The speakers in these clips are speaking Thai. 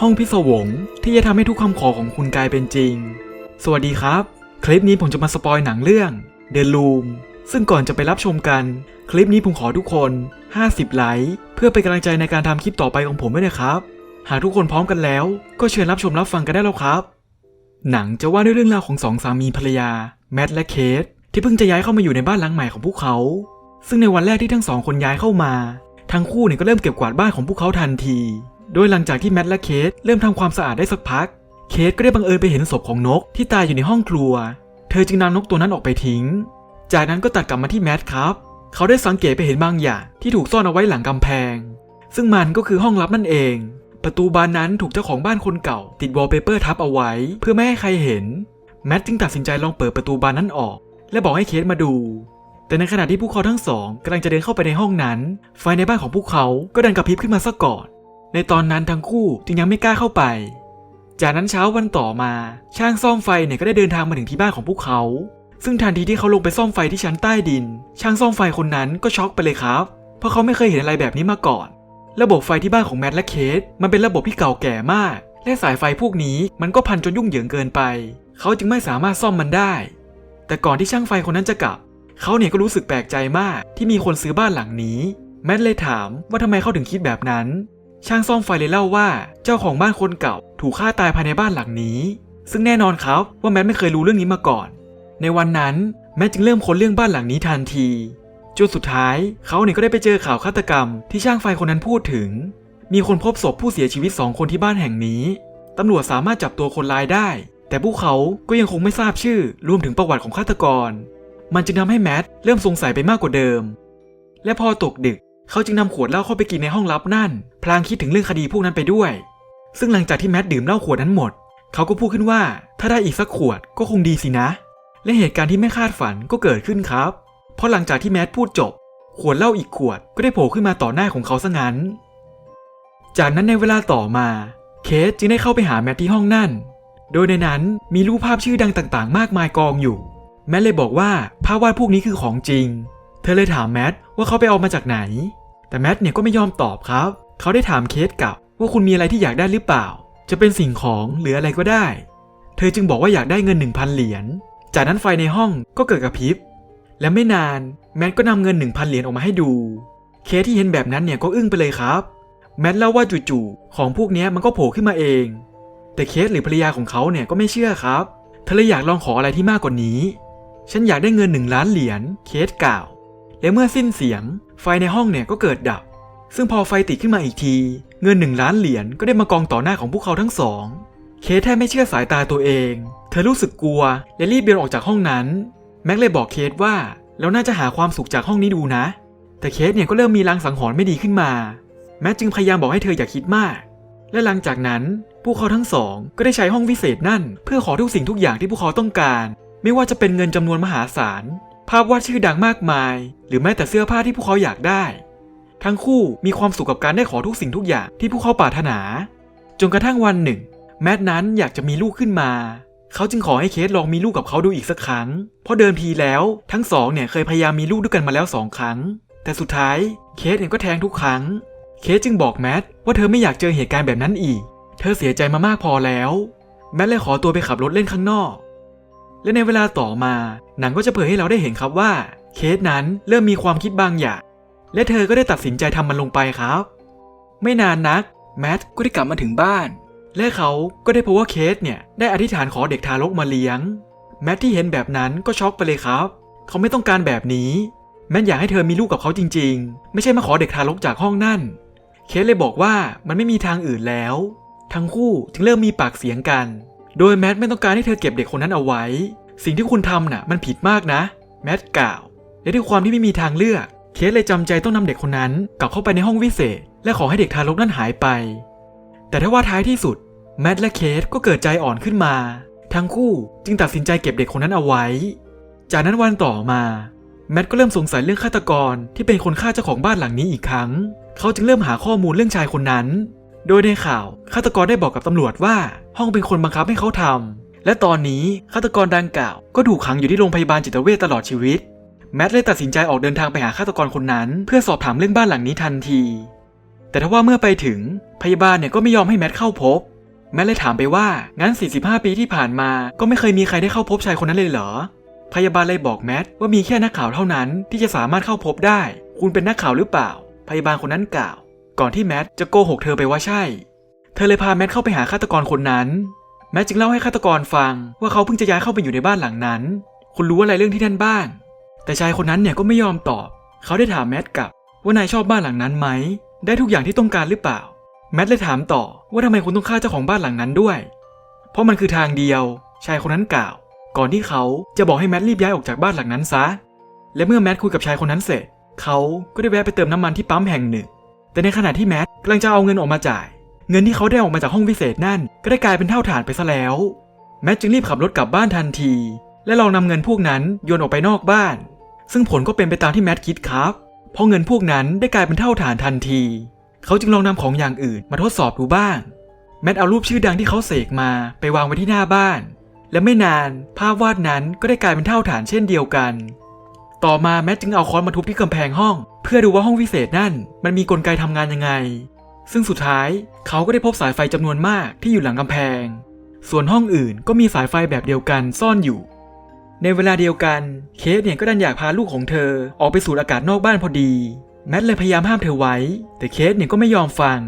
ห้องพิศวงที่จะทำให้ทุกคำขอของคุณกลายเป็นจริง สวัสดีครับ คลิปนี้ผมจะมาสปอยหนังเรื่อง The Room ซึ่งก่อนจะไปรับชมกัน คลิปนี้ผมขอทุกคน 50 ไลค์เพื่อเป็นกำลังใจในการทำคลิปต่อไปของผมด้วยนะครับ หากทุกคนพร้อมกันแล้ว ก็เชิญรับชมรับฟังกันได้แล้วครับ หนังจะว่าด้วยเรื่องราวของสองสามีภรรยาแมทและเคทที่เพิ่งจะย้ายเข้ามาอยู่ในบ้านหลังใหม่ของพวกเขา ซึ่งในวันแรกที่ทั้งสองคนย้ายเข้ามา ทั้งคู่เนี่ยก็เริ่มเก็บกวาดบ้านของพวกเขาทันที โดยหลังจากที่แมทและเคทเริ่มทำความสะอาดได้สักพัก เคทก็ได้บังเอิญไปเห็นศพของนกที่ตายอยู่ในห้องครัว เธอจึงนำนกตัวนั้นออกไปทิ้ง จากนั้นก็ตัดกลับมาที่แมทครับ เขาได้สังเกตไปเห็นบางอย่างที่ถูกซ่อนเอาไว้หลังกำแพง ซึ่งมันก็คือห้องลับนั่นเอง ประตูบานนั้นถูกเจ้าของบ้านคนเก่า ติดวอลเปเปอร์ทับเอาไว้ เพื่อไม่ให้ใครเห็น แมทจึงตัดสินใจลองเปิดประตูบานนั้นออก และบอกให้เคทมาดูแต่ในขณะที่พวกเขาทั้งสองกำลังจะเดินเข้าไปในห้องนั้น ไฟในบ้านของพวกเขาก็ดันกระพริบขึ้นมาซะก่อน ในตอนนั้นทั้งคู่จึงยังไม่กล้าเข้าไป จากนั้นเช้าวันต่อมา ช่างซ่อมไฟเนี่ยก็ได้เดินทางมาถึงที่บ้านของพวกเขา ซึ่งทันทีที่เขาลงไปซ่อมไฟที่ชั้นใต้ดิน ช่างซ่อมไฟคนนั้นก็ช็อกไปเลยครับ เพราะเขาไม่เคยเห็นอะไรแบบนี้มาก่อน ระบบไฟที่บ้านของแมทและเคทมันเป็นระบบที่เก่าแก่มาก และสายไฟพวกนี้มันก็พันจนยุ่งเหยิงเกินไป เขาจึงไม่สามารถซ่อมมันได้ แต่ก่อนที่ช่างไฟคนนั้นจะกลับ เขาเนี่ยก็รู้สึกแปลกใจมากที่มีคนซื้อบ้านหลังนี้ แมทเลยถามว่าทำไมเขาถึงคิดแบบนั้น ช่างซ่อมไฟเลยเล่าว่า เจ้าของบ้านคนเก่าถูกฆ่าตายภายในบ้านหลังนี้ ซึ่งแน่นอนครับว่าแมทไม่เคยรู้เรื่องนี้มาก่อน ในวันนั้นแมทจึงเริ่มค้นเรื่องบ้านหลังนี้ทันทีจนสุดท้ายเขาเนี่ยก็ได้ไปเจอข่าวฆาตกรรมที่ช่างไฟคนนั้นพูดถึง มีคนพบศพผู้เสียชีวิตสองคนที่บ้านแห่งนี้ตำรวจสามารถจับตัวคนร้ายได้ แต่พวกเขาก็ยังคงไม่ทราบชื่อรวมถึงประวัติของฆาตกร มันจึงทำให้แมทเริ่มสงสัยไปมากกว่าเดิม และพอตกดึก เขาจึงนำขวดเหล้าเข้าไปกินในห้องลับนั่น พลางคิดถึงเรื่องคดีพวกนั้นไปด้วย ซึ่งหลังจากที่แมทดื่มเหล้าขวดนั้นหมด เขาก็พูดขึ้นว่า ถ้าได้อีกสักขวดก็คงดีสินะ และเหตุการณ์ที่ไม่คาดฝันก็เกิดขึ้นครับ เพราะหลังจากที่แมทพูดจบ ขวดเหล้าอีกขวดก็ได้โผล่ขึ้นมาต่อหน้าของเขาซะงั้น จากนั้นในเวลาต่อมา เคสจึงได้เข้าไปหาแมทที่ห้องนั่น โดยในนั้นมีรูปภาพชื่อดังต่างๆ มากมายกองอยู่ แมทเลยบอกว่าภาพวาดพวกนี้คือของจริง ธอเลยถามแมทว่าเขาไปเอามาจากไหน แต่แมทเนี่ยก็ไม่ยอมตอบครับ เขาได้ถามเคสกลับว่าคุณมีอะไรที่อยากได้หรือเปล่า จะเป็นสิ่งของหรืออะไรก็ได้ เธอจึงบอกว่าอยากได้เงิน 1,000 เหรียญ จากนั้นไฟในห้องก็เกิดกระพริบ และไม่นานแมทก็นำเงิน 1,000 เหรียญออกมาให้ดู เคสที่เห็นแบบนั้นเนี่ยก็อึ้งไปเลยครับ แมทเล่าว่าจู่ๆของพวกนี้มันก็โผล่ขึ้นมาเอง แต่เคสหรือภรรยาของเขาเนี่ยก็ไม่เชื่อครับ เธอเลยอยากลองขออะไรที่มากกว่านี้ ฉันอยากได้เงินหนึ่งล้านเหรียญ เคสกล่าว และเมื่อสิ้นเสียง ไฟในห้องเนี่ยก็เกิดดับ ซึ่งพอไฟติดขึ้นมาอีกที เงินหนึ่งล้านเหรียญก็ได้มากองต่อหน้าของพวกเขาทั้งสอง เคสแทบไม่เชื่อสายตาตัวเอง เธอรู้สึกกลัว และรีบเดินออกจากห้องนั้น แม็กเลยบอกเคสว่าเราน่าจะหาความสุขจากห้องนี้ดูนะ แต่เคสเนี่ยก็เริ่มมีลางสังหรณ์ไม่ดีขึ้นมา แม็กจึงพยายามบอกให้เธออย่าคิดมาก และหลังจากนั้นพวกเขาทั้งสองก็ได้ใช้ห้องวิเศษนั่น เพื่อขอทุกสิ่งทุกอย่างที่พวกเขาต้องการ ไม่ว่าจะเป็นเงินจำนวนมหาศาล ภาพวาดชื่อดังมากมาย หรือแม้แต่เสื้อผ้าที่พวกเขาอยากได้ ทั้งคู่มีความสุขกับการได้ขอทุกสิ่งทุกอย่างที่พวกเขาปรารถนา จนกระทั่งวันหนึ่ง แมทนั้นอยากจะมีลูกขึ้นมา เขาจึงขอให้เคสลองมีลูกกับเขาดูอีกสักครั้ง เพราะเดิมทีแล้วทั้งสองเนี่ยเคยพยายามมีลูกด้วยกันมาแล้วสองครั้ง แต่สุดท้ายเคสเองก็แท้งทุกครั้ง เคสจึงบอกแมทว่าเธอไม่อยากเจอเหตุการณ์แบบนั้นอีก เธอเสียใจมามากพอแล้ว แมทเลยขอตัวไปขับรถเล่นข้างนอก และในเวลาต่อมา หนังก็จะเผยให้เราได้เห็นครับว่า เคสนั้นเริ่มมีความคิดบางอย่าง และเธอก็ได้ตัดสินใจทำมันลงไปครับ ไม่นานนักแมทก็ได้กลับมาถึงบ้าน และเขาก็ได้พบว่าเคสเนี่ยได้อธิษฐานขอเด็กทารกมาเลี้ยง แมทที่เห็นแบบนั้นก็ช็อกไปเลยครับ เขาไม่ต้องการแบบนี้ แมทอยากให้เธอมีลูกกับเขาจริง ๆ ไม่ใช่มาขอเด็กทารกจากห้องนั่น เคสเลยบอกว่ามันไม่มีทางอื่นแล้ว ทั้งคู่จึงเริ่มมีปากเสียงกัน โดยแมทไม่ต้องการให้เธอเก็บเด็กคนนั้นเอาไว้ สิ่งที่คุณทำน่ะ มันผิดมากนะ แมทกล่าว และด้วยความที่ไม่มีทางเลือก เคสเลยจำใจต้องนำเด็กคนนั้น กลับเข้าไปในห้องวิเศษ และขอให้เด็กทารกนั้นหายไป แต่ถ้าว่าท้ายที่สุด แมทและเคสก็เกิดใจอ่อนขึ้นมา ทั้งคู่จึงตัดสินใจเก็บเด็กคนนั้นเอาไว้ จากนั้นวันต่อมา แมทก็เริ่มสงสัยเรื่องฆาตกรที่เป็นคนฆ่าเจ้าของบ้านหลังนี้อีกครั้ง เขาจึงเริ่มหาข้อมูลเรื่องชายคนนั้น โดยในข่าวฆาตกรได้บอกกับตำรวจว่า ห้องเป็นคนบังคับให้เขาทำและตอนนี้ฆาตกรดังกล่าว ก็ถูกขังอยู่ที่โรงพยาบาลจิตเวชตลอดชีวิต แมทเลยตัดสินใจออกเดินทางไปหาฆาตกรคนนั้น เพื่อสอบถามเรื่องบ้านหลังนี้ทันที แต่แต่ถ้าว่าเมื่อไปถึงพยาบาลเนี่ยก็ไม่ยอมให้แมทเข้าพบ แมทเลยถามไปว่างั้น 45 ปีที่ผ่านมาก็ไม่เคยมีใครได้เข้าพบชายคนนั้นเลยเหรอพยาบาลเลยบอกแมทว่ามีแค่นักข่าวเท่านั้นที่จะสามารถเข้าพบได้ คุณเป็นนักข่าวหรือเปล่า พยาบาลคนนั้นกล่าว ก่อนที่แมทจะโกหกเธอไปว่าใช่ เธอเลยพาแมทเข้าไปหาฆาตกรคนนั้น แมทจึงเล่าให้ฆาตกรฟังว่าเขาเพิ่งจะย้ายเข้าไปอยู่ในบ้านหลังนั้น คุณรู้อะไรเรื่องที่นั่นบ้าง แต่ชายคนนั้นเนี่ยก็ไม่ยอมตอบ เขาได้ถามแมทกลับว่านายชอบบ้านหลังนั้นไหม ได้ทุกอย่างที่ต้องการหรือเปล่า แมทเลยถามต่อว่าทำไมคุณต้องฆ่าเจ้าของบ้านหลังนั้นด้วย เพราะมันคือทางเดียว ชายคนนั้นกล่าว ก่อนที่เขาจะบอกให้แมทรีบย้ายออกจากบ้านหลังนั้นซะ และเมื่อแมทคุยกับชายคนนั้นเสร็จ เขาก็ได้แวะไปเติมน้ำมันที่ปั๊มแห่งหนึ่ง แต่ในขณะที่แมทกำลังจะเอาเงินออกมาจ่าย เงินที่เขาได้ออกมาจากห้องพิเศษนั่น ก็ได้กลายเป็นเท่าฐานไปซะแล้ว แมทจึงรีบขับรถกลับบ้านทันที และลองนำเงินพวกนั้นโยนออกไปนอกบ้าน ซึ่งผลก็เป็นไปตามที่แมทคิดครับ เพราะเงินพวกนั้นได้กลายเป็นเท่าฐานทันที เขาจึงลองนำของอย่างอื่นมาทดสอบดูบ้าง แมทเอารูปชื่อดังที่เขาเสกมาไปวางไว้ที่หน้าบ้าน และไม่นานภาพวาดนั้นก็ได้กลายเป็นเท่าฐานเช่นเดียวกัน ต่อมาแมทจึงเอาค้อนมาทุบที่กำแพงห้อง เพื่อดูว่าห้องวิเศษนั่นมันมีกลไกทำงานยังไง ซึ่งสุดท้ายเขาก็ได้พบสายไฟจำนวนมากที่อยู่หลังกำแพง ส่วนห้องอื่นก็มีสายไฟแบบเดียวกันซ่อนอยู่ ในเวลาเดียวกันเคสเนี่ยก็ดันอยากพาลูกของเธอออกไปสูดอากาศนอกบ้านพอดี แมทเลยพยายามห้ามเธอไว้ แต่เคสเนี่ยก็ไม่ยอมฟัง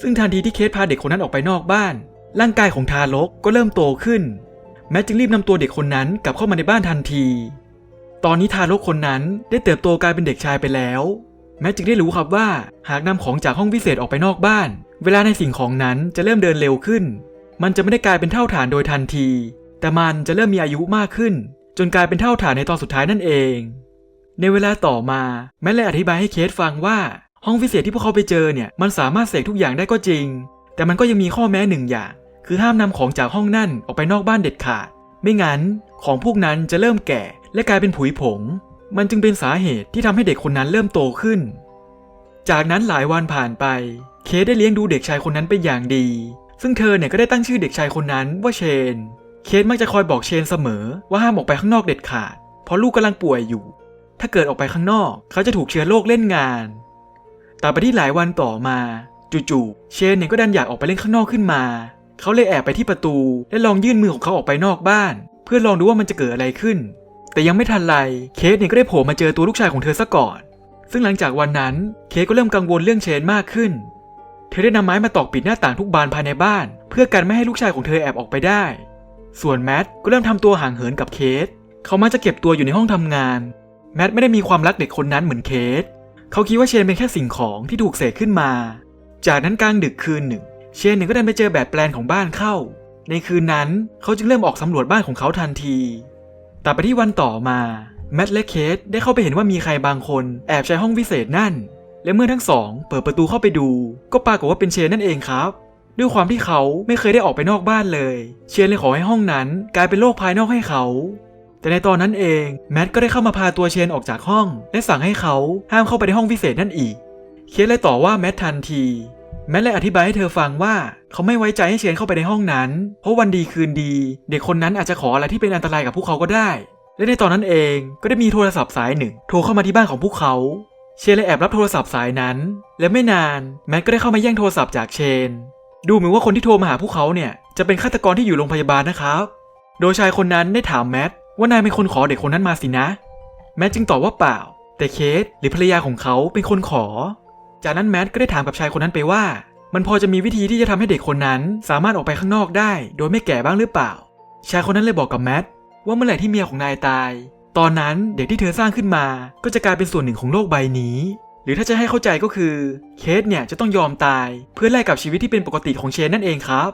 ซึ่งทันทีที่เคสพาเด็กคนนั้นออกไปนอกบ้าน ร่างกายของทารกก็เริ่มโตขึ้น แมทจึงรีบนำตัวเด็กคนนั้นกลับเข้ามาในบ้านทันที ตอนนี้ทารกคนนั้นได้เติบโตกลายเป็นเด็กชายไปแล้ว แมทจึงได้รู้ครับว่าหากนำของจากห้องพิเศษออกไปนอกบ้าน เวลาในสิ่งของนั้นจะเริ่มเดินเร็วขึ้น มันจะไม่ได้กลายเป็นเท่าฐานโดยทันที แต่มันจะเริ่มมีอายุมากขึ้น จนกลายเป็นเท่าฐานในตอนสุดท้ายนั่นเอง ในเวลาต่อมาแมทเลยอธิบายให้เคสฟังว่า ห้องพิเศษที่พวกเขาไปเจอเนี่ยมันสามารถเสกทุกอย่างได้ก็จริง แต่มันก็ยังมีข้อแม้หนึ่งอย่าง คือห้ามนำของจากห้องนั่นออกไปนอกบ้านเด็ดขาด ไม่งั้นของพวกนั้นจะเริ่มแก่ และกลายเป็นผุยผง มันจึงเป็นสาเหตุที่ทำให้เด็กคนนั้นเริ่มโตขึ้น จากนั้นหลายวันผ่านไป เคได้เลี้ยงดูเด็กชายคนนั้นเป็นอย่างดี ซึ่งเธอเนี่ยก็ได้ตั้งชื่อเด็กชายคนนั้นว่าเชน เคสมักจะคอยบอกเชนเสมอว่าห้ามออกไปข้างนอกเด็ดขาด เพราะลูกกำลังป่วยอยู่ ถ้าเกิดออกไปข้างนอกเขาจะถูกเชื้อโรคเล่นงาน แต่ไปที่หลายวันต่อมาจู่ๆเชนเนี่ยก็ดันอยากออกไปเล่นข้างนอกขึ้นมาเขาเลยแอบไปที่ประตู และลองยื่นมือของเขาออกไปนอกบ้าน เพื่อลองดูว่ามันจะเกิดอะไรขึ้น แต่ยังไม่ทันไร เคสเนี่ยก็ได้โผล่มาเจอตัวลูกชายของเธอซะก่อน ซึ่งหลังจากวันนั้น เคสก็เริ่มกังวลเรื่องเชนมากขึ้น เธอได้นำไม้มาตอกปิดหน้าต่างทุกบานภายในบ้าน เพื่อกันไม่ให้ลูกชายของเธอแอบออกไปได้ ส่วนแมทก็เริ่มทำตัวห่างเหินกับเคส เขามักจะเก็บตัวอยู่ในห้องทำงาน แมทไม่ได้มีความรักเด็กคนนั้นเหมือนเคส เขาคิดว่าเชนเป็นแค่สิ่งของที่ถูกเสกขึ้นมา จากนั้นกลางดึกคืนหนึ่ง เชนเนี่ยก็ได้ไปเจอแบบแปลนของบ้านเข้า ในคืนนั้นเขาจึงเริ่มออกสำรวจบ้านของเขาทันที แต่ไปที่วันต่อมาแมทและเคสได้เข้าไปเห็นว่ามีใครบางคนแอบใช้ห้องวิเศษนั่น และเมื่อทั้งสอง เปิดประตูเข้าไปดู ก็ปรากฏว่าเป็นเชนนั่นเองครับ ด้วยความที่เขาไม่เคยได้ออกไปนอกบ้านเลย เชนเลยขอให้ห้องนั้นกลายเป็นโลกภายนอกให้เขา แต่ในตอนนั้นเองแมทก็ได้เข้ามาพาตัวเชนออกจากห้อง และสั่งให้เขาห้ามเข้าไปในห้องวิเศษนั่นอีก เคสเลยต่อว่าแมททันที แมทเลยอธิบายให้เธอฟังว่า เขาไม่ไว้ใจให้เชนเข้าไปในห้องนั้น เพราะวันดีคืนดี เด็กคนนั้นอาจจะขออะไรที่เป็นอันตรายกับพวกเขาก็ได้ และในตอนนั้นเองก็ได้มีโทรศัพท์สายหนึ่ง โทรเข้ามาที่บ้านของพวกเขา เชนเลยแอบรับโทรศัพท์สายนั้น และไม่นานแมทก็ได้เข้ามาแย่งโทรศัพท์จากเชน ดูเหมือนว่าคนที่โทรมาหาพวกเขาเนี่ยจะเป็นฆาตกรที่อยู่โรงพยาบาลนะครับ โดยชายคนนั้นได้ถามแมทว่านายเป็นคนขอเด็กคนนั้นมาสินะ แมทจึงตอบว่าเปล่า แต่เคสหรือภรรยาของเขาเป็นคนขอ จากนั้นแมทก็ได้ถามกับชายคนนั้นไปว่า มันพอจะมีวิธีที่จะทำให้เด็กคนนั้น สามารถออกไปข้างนอกได้ โดยไม่แก่บ้างหรือเปล่า ชายคนนั้นเลยบอกกับแมทว่าเมื่อไหร่ที่เมียของนายตาย ตอนนั้นเด็กที่เธอสร้างขึ้นมา ก็จะกลายเป็นส่วนหนึ่งของโลกใบนี้ หรือถ้าจะให้เข้าใจก็คือเคสเนี่ยจะต้องยอมตาย เพื่อแลกกับชีวิตที่เป็นปกติของเชนนั่นเองครับ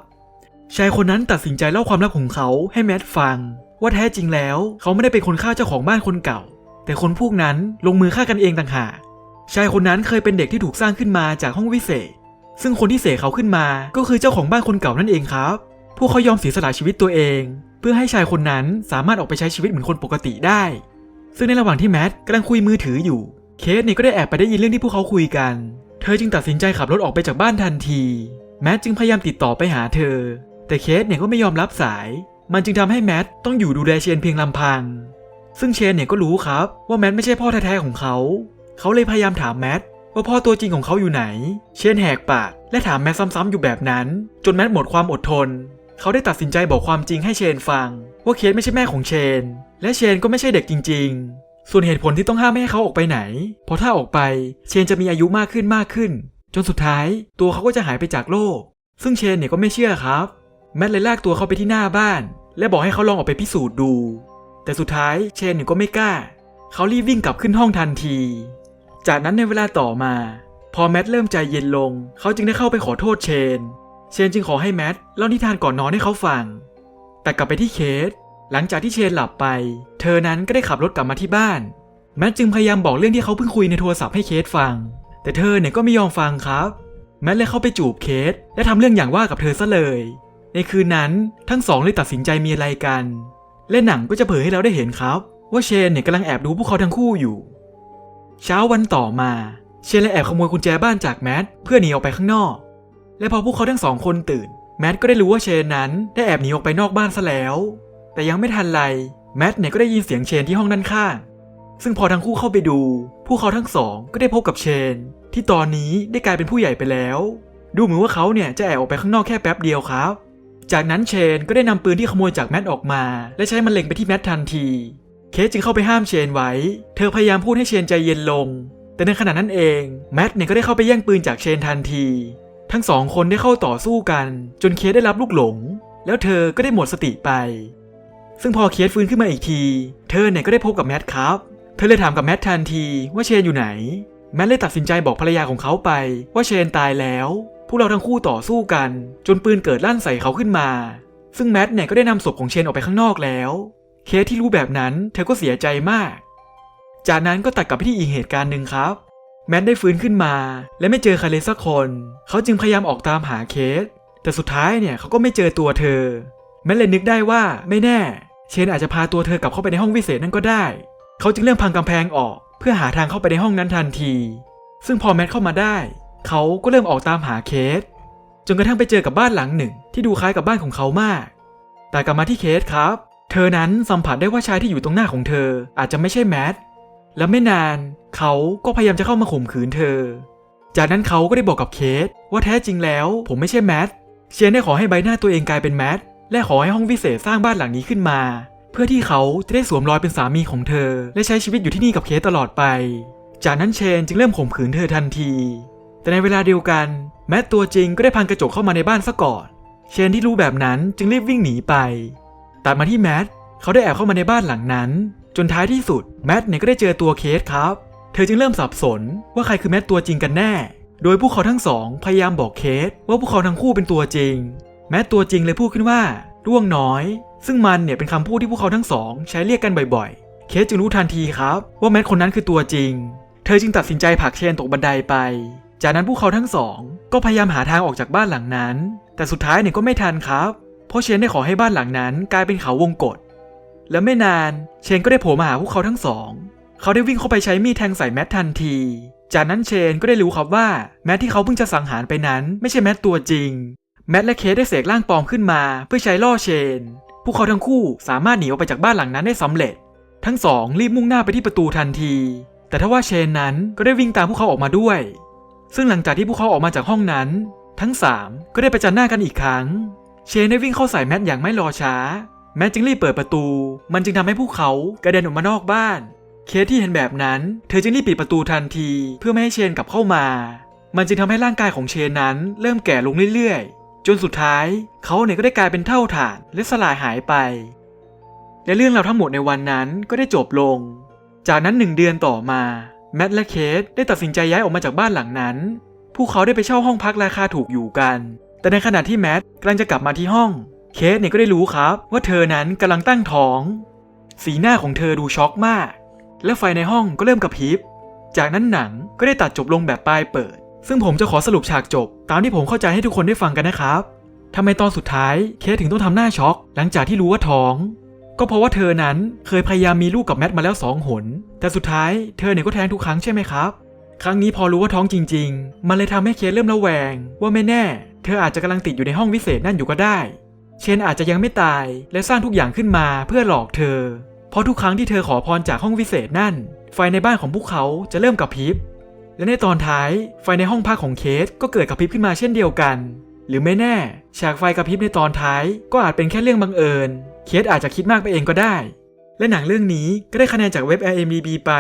ชายคนนั้นตัดสินใจเล่าความลับของเขาให้แมทฟัง ว่าแท้จริงแล้ว เขาไม่ได้เป็นคนฆ่าเจ้าของบ้านคนเก่า แต่คนพวกนั้นลงมือฆ่ากันเองต่างหาก ชายคนนั้นเคยเป็นเด็กที่ถูกสร้างขึ้นมาจากห้องวิเศษ ซึ่งคนที่เสกเขาขึ้นมา ก็คือเจ้าของบ้านคนเก่านั่นเองครับ พวกเขายอมเสียสละชีวิตตัวเอง เพื่อให้ชายคนนั้นสามารถออกไปใช้ชีวิตเหมือนคนปกติได้ ซึ่งในระหว่างที่แมทกำลังคุยมือถืออยู่ เคสเนี่ยก็ได้แอบไปได้ยินเรื่องที่พวกเขาคุยกัน เธอจึงตัดสินใจขับรถออกไปจากบ้านทันที แมทจึงพยายามติดต่อไปหาเธอ แต่เคสเนี่ยก็ไม่ยอมรับสาย มันจึงทำให้แมทต้องอยู่ดูแลเชนเพียงลำพัง ซึ่งเชนเนี่ยก็รู้ครับว่าแมทไม่ใช่พ่อแท้ๆของเขา เขาเลยพยายามถามแมทว่าพ่อตัวจริงของเขาอยู่ไหน เชนแหกปากและถามแมทซ้ำๆอยู่แบบนั้น จนแมทหมดความอดทน เขาได้ตัดสินใจบอกความจริงให้เชนฟัง ว่าเคสไม่ใช่แม่ของเชน และเชนก็ไม่ใช่เด็กจริง ๆ ส่วนเหตุผลที่ต้องห้ามไม่ให้เขาออกไปไหน เพราะถ้าออกไปเชนจะมีอายุมากขึ้นมากขึ้น จนสุดท้ายตัวเขาก็จะหายไปจากโลก ซึ่งเชนเนี่ยก็ไม่เชื่อครับ แมทเลยลากตัวเขาไปที่หน้าบ้าน และบอกให้เขาลองออกไปพิสูจน์ดู แต่สุดท้ายเชนเนี่ยก็ไม่กล้า เขารีบวิ่งกลับขึ้นห้องทันที จากนั้นในเวลาต่อมา พอแมทเริ่มใจเย็นลง เขาจึงได้เข้าไปขอโทษเชน เชนจึงขอให้แมทเล่านิทานก่อนนอนให้เขาฟัง แต่กลับไปที่เคส หลังจากที่เชนหลับไป เธอนั้นก็ได้ขับรถกลับมาที่บ้าน แมทจึงพยายามบอกเรื่องที่เขาเพิ่งคุยในโทรศัพท์ให้เคสฟัง แต่เธอเนี่ยก็ไม่ยอมฟังครับ แมทเลยเข้าไปจูบเคส และทำเรื่องอย่างว่ากับเธอซะเลย ในคืนนั้นทั้งสองเลยตัดสินใจมีอะไรกัน และหนังก็จะเผยให้เราได้เห็นครับ ว่าเชนเนี่ยกำลังแอบดูพวกเขาทั้งคู่อยู่ เช้าวันต่อมา เชนเลยแอบขโมยกุญแจบ้านจากแมทเพื่อหนีออกไปข้างนอก และพอพวกเขาทั้งสองคนตื่น แมทก็ได้รู้ว่าเชนนั้นได้แอบหนีออกไปนอกบ้านซะแล้ว แต่ยังไม่ทันไรแมทเนี่ยก็ได้ยินเสียงเชนที่ห้องด้านข้าง ซึ่งพอทั้งคู่เข้าไปดู พวกเขาทั้งสองก็ได้พบกับเชน ที่ตอนนี้ได้กลายเป็นผู้ใหญ่ไปแล้ว ดูเหมือนว่าเขาเนี่ยจะแอบออกไปข้างนอกแค่แป๊บเดียวครับ จากนั้นเชนก็ได้นำปืนที่ขโมยจากแมทออกมา และใช้มันเล็งไปที่แมททันที เคสจึงเข้าไปห้ามเชนไว้ เธอพยายามพูดให้เชนใจเย็นลง แต่ในขณะนั้นเองแมทเนี่ยก็ได้เข้าไปแย่งปืนจากเชนทันที ทั้งสองคนได้เข้าต่อสู้กัน จนเคสได้รับลูกหลง แล้วเธอก็ได้หมดสติไป ซึ่งพอเคสฟื้นขึ้นมาอีกที เธอเนี่ยก็ได้พบกับแมทครับ เธอเลยถามกับแมททันทีว่าเชนอยู่ไหน แมทเลยตัดสินใจบอกภรรยาของเขาไป ว่าเชนตายแล้ว พวกเราทั้งคู่ต่อสู้กัน จนปืนเกิดลั่นใส่เขาขึ้นมา ซึ่งแมทเนี่ยก็ได้นำศพของเชนออกไปข้างนอกแล้ว เคสที่รู้แบบนั้นเธอก็เสียใจมาก จากนั้นก็ตัดกลับไปที่อีกเหตุการณ์หนึ่งครับ แมทได้ฟื้นขึ้นมา และไม่เจอใครเลยสักคน เขาจึงพยายามออกตามหาเคส แต่สุดท้ายเนี่ยเขาก็ไม่เจอตัวเธอ แมทเลยนึกได้ว่าไม่แน่ เชนอาจจะพาตัวเธอกลับเข้าไปในห้องวิเศษนั่นก็ได้ เขาจึงเริ่มพังกำแพงออก เพื่อหาทางเข้าไปในห้องนั้นทันที ซึ่งพอแมทเข้ามาได้ เขาก็เริ่มออกตามหาเคส จนกระทั่งไปเจอกับบ้านหลังหนึ่ง ที่ดูคล้ายกับบ้านของเขามาก แต่กลับมาที่เคสครับ เธอนั้นสัมผัสได้ว่าชายที่อยู่ตรงหน้าของเธออาจจะไม่ใช่แมทและไม่นานเขาก็พยายามจะเข้ามาข่มขืนเธอ จากนั้นเขาก็ได้บอกกับเคสว่าแท้จริงแล้วผมไม่ใช่แมทเชนได้ขอให้ใบหน้าตัวเองกลายเป็นแมทและขอให้ห้องวิเศษสร้างบ้านหลังนี้ขึ้นมา เพื่อที่เขาจะได้สวมรอยเป็นสามีของเธอ และใช้ชีวิตอยู่ที่นี่กับเคสตลอดไป จากนั้นเชนจึงเริ่มข่มขืนเธอทันที แต่ในเวลาเดียวกัน แมทตัวจริงก็ได้พังกระจกเข้ามาในบ้านซะก่อน เชนที่รู้แบบนั้นจึงรีบวิ่งหนีไป ตัดมาที่แมทเขาได้แอบเข้ามาในบ้านหลังนั้น จนท้ายที่สุดแมทเนี่ยก็ได้เจอตัวเคสครับ เธอจึงเริ่มสับสนว่าใครคือแมทตัวจริงกันแน่ โดยพวกเขาทั้งสองพยายามบอกเคสว่าพวกเขาทั้งคู่เป็นตัวจริง แมทตัวจริงเลยพูดขึ้นว่าร่วงน้อย ซึ่งมันเนี่ยเป็นคำพูดที่พวกเขาทั้งสอง ใช้เรียกกันบ่อยๆ เคสจึงรู้ทันทีครับ ว่าแมทคนนั้นคือตัวจริง เธอจึงตัดสินใจผลักเชนตกบันไดไป จากนั้นพวกเขาทั้งสอง ก็พยายามหาทางออกจากบ้านหลังนั้น แต่สุดท้ายเนี่ยก็ไม่ทันครับ เพราะเชนได้ขอให้บ้านหลังนั้นกลายเป็นเขาวงกฏและไม่นานเชนก็ได้โผล่มาหาพวกเขาทั้งสอง เขาได้วิ่งเข้าไปใช้มีดแทงใส่แมททันที จากนั้นเชนก็ได้รู้ครับว่าแมทที่เขาเพิ่งจะสังหารไปนั้น ไม่ใช่แมทตัวจริง แมทและเคสได้เสกร่างปลอมขึ้นมาเพื่อใช้ล่อเชน พวกเขาทั้งคู่สามารถหนีออกไปจากบ้านหลังนั้นได้สำเร็จ ทั้งสองรีบมุ่งหน้าไปที่ประตูทันที แต่ทว่าเชนนั้นก็ได้วิ่งตามพวกเขาออกมาด้วย ซึ่งหลังจากที่พวกเขาออกมาจากห้องนั้น ทั้งสามก็ได้ประจันหน้ากันอีกครั้ง เชนได้วิ่งเข้าใส่แมทอย่างไม่รอช้า แมทจึงรีบเปิดประตู มันจึงทำให้พวกเขากระเด็นออกมานอกบ้าน เคสที่เห็นแบบนั้น เธอจึงรีบปิดประตูทันที เพื่อไม่ให้เชนกลับเข้ามา มันจึงทำให้ร่างกายของเชนนั้น เริ่มแก่ลงเรื่อยๆ จนสุดท้ายเขาเนี่ยก็ได้กลายเป็นเท่าฐานและสลายหายไป และเรื่องราวทั้งหมดในวันนั้นก็ได้จบลง จากนั้นหนึ่งเดือนต่อมาแมทและเคสได้ตัดสินใจย้ายออกมาจากบ้านหลังนั้น พวกเขาได้ไปเช่าห้องพักราคาถูกอยู่กัน แต่ในขณะที่แมทกำลังจะกลับมาที่ห้อง เคสเนี่ยก็ได้รู้ครับ ว่าเธอนั้นกำลังตั้งท้อง สีหน้าของเธอดูช็อกมาก และไฟในห้องก็เริ่มกระพริบ จากนั้นหนังก็ได้ตัดจบลงแบบปลายเปิด ซึ่งผมจะขอสรุปฉากจบ ตามที่ผมเข้าใจให้ทุกคนได้ฟังกันนะครับทำไมตอนสุดท้ายเคสถึงต้องทำหน้าช็อก หลังจากที่รู้ว่าท้อง ก็เพราะว่าเธอนั้นเคยพยายามมีลูกกับแมทมาแล้วสองหน แต่สุดท้ายเธอเนี่ยก็แท้งทุกครั้งใช่ไหมครับ ครั้งนี้พอรู้ว่าท้องจริง ๆ มันเลยทำให้เคสเริ่มระแวง ว่าไม่แน่ เธออาจจะกำลังติดอยู่ในห้องวิเศษนั่นอยู่ก็ได้ เชนอาจจะยังไม่ตายและสร้างทุกอย่างขึ้นมาเพื่อหลอกเธอ เพราะทุกครั้งที่เธอขอพรจากห้องวิเศษนั่น ไฟในบ้านของพวกเขาจะเริ่มกระพริบ และในตอนท้ายไฟในห้องพักของเคสก็เกิดกระพริบขึ้นมาเช่นเดียวกัน หรือไม่แน่ฉากไฟกระพริบในตอนท้ายก็อาจเป็นแค่เรื่องบังเอิญ เคสอาจจะคิดมากไปเองก็ได้ และหนังเรื่องนี้ก็ได้คะแนนจากเว็บ IMDb ไป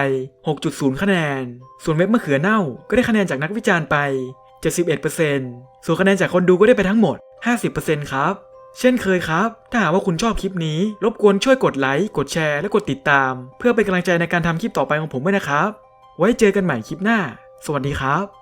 6.0 คะแนน ส่วนเว็บมะเขือเน่าก็ได้คะแนนจากนักวิจารณ์ไป 71% ส่วนคะแนนจากคนดูก็ได้ไปทั้งหมด 50%ครับ เช่นเคยครับ ถ้าหากว่าคุณชอบคลิปนี้ รบกวนช่วยกดไลค์ กดแชร์ และกดติดตาม เพื่อเป็นกำลังใจในการทำคลิปต่อไปของผมด้วยนะครับ ไว้เจอกันใหม่คลิปหน้า สวัสดีครับ